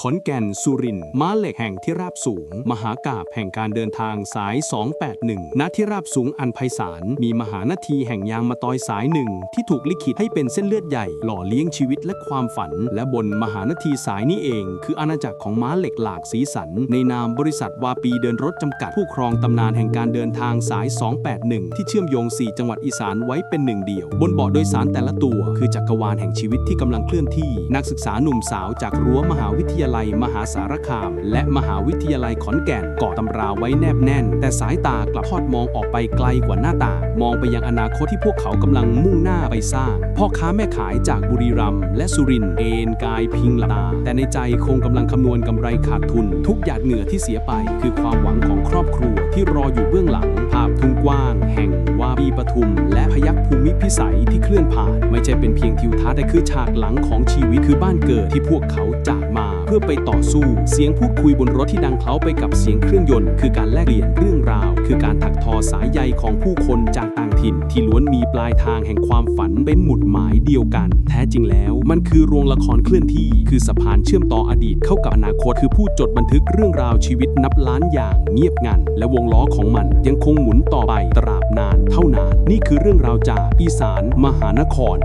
ขอนแก่นสุรินทร์ม้าเหล็กแห่งที่ราบสูง มหากาบแห่งการเดินทางสาย 281ณที่ราบสูงอันไพศาลมีมหานาทีแห่งยางมาตอยสายหนึ่งที่ถูกลิขิตให้เป็นเส้นเลือดใหญ่ หล่อเลี้ยงชีวิตและความฝัน และบนมหานาทีสายนี้เอง คืออาณาจักรของม้าเหล็กหลากสีสัน ในนามบริษัทวาปีเดินรถจำกัดผู้ครองตำนานแห่งการเดินทางสาย 281 ที่เชื่อมโยง 4 จังหวัดอีสานไว้เป็นหนึ่งเดียว บนเบาะโดยสารแต่ละตัว คือจักรวาลแห่งชีวิตที่กำลังเคลื่อนที่ นักศึกษาหนุ่มสาวจากรั้วมหาวิทยาาลัยมหาสารคาม และมหาวิทยาลัยขอนแก่นเกาะตำราไว้แนบแน่น แต่สายตากลับทอดมองออกไปไกลกว่าหน้าต่างมองไปยังอนาคตที่พวกเขากำลังมุ่งหน้าไปสร้าง พ่อค้าแม่ขายจากบุรีรัมย์และสุรินทร์เอนกายพิงหลับตา แต่ในใจคงกำลังคำนวณกำไรขาดทุน ทุกหยาดเหงื่อที่เสียไป คือความหวังของครอบครัวที่รออยู่เบื้องหลัง ภาพทุ่งกว้าง แห่งวาบีปทุม และพยัคฆ์ภูมิพิสัยที่เคลื่อนผ่าน ไม่ใช่เป็นเพียงทิวทัศน์แต่คือฉากหลังของชีวิตคือบ้านเกิดที่พวกเขาจากมา เพื่อไปต่อสู้ เสียงพูดคุยบนรถที่ดังเคล้าไปกับเสียงเครื่องยนต์ คือการแลกเปลี่ยนเรื่องราว คือการถักทอสายใยของผู้คนจากต่างถิ่น ที่ล้วนมีปลายทางแห่งความฝันเป็นหมุดหมายเดียวกัน แท้จริงแล้ว มันคือโรงละครเคลื่อนที่ คือสะพานเชื่อมต่ออดีตเข้ากับอนาคต คือผู้จดบันทึกเรื่องราวชีวิตนับล้านอย่างเงียบงัน และวงล้อของมันยังคงหมุนต่อไปตราบนาน เท่านาน นี่คือเรื่องราวจากอีสาน มหานคร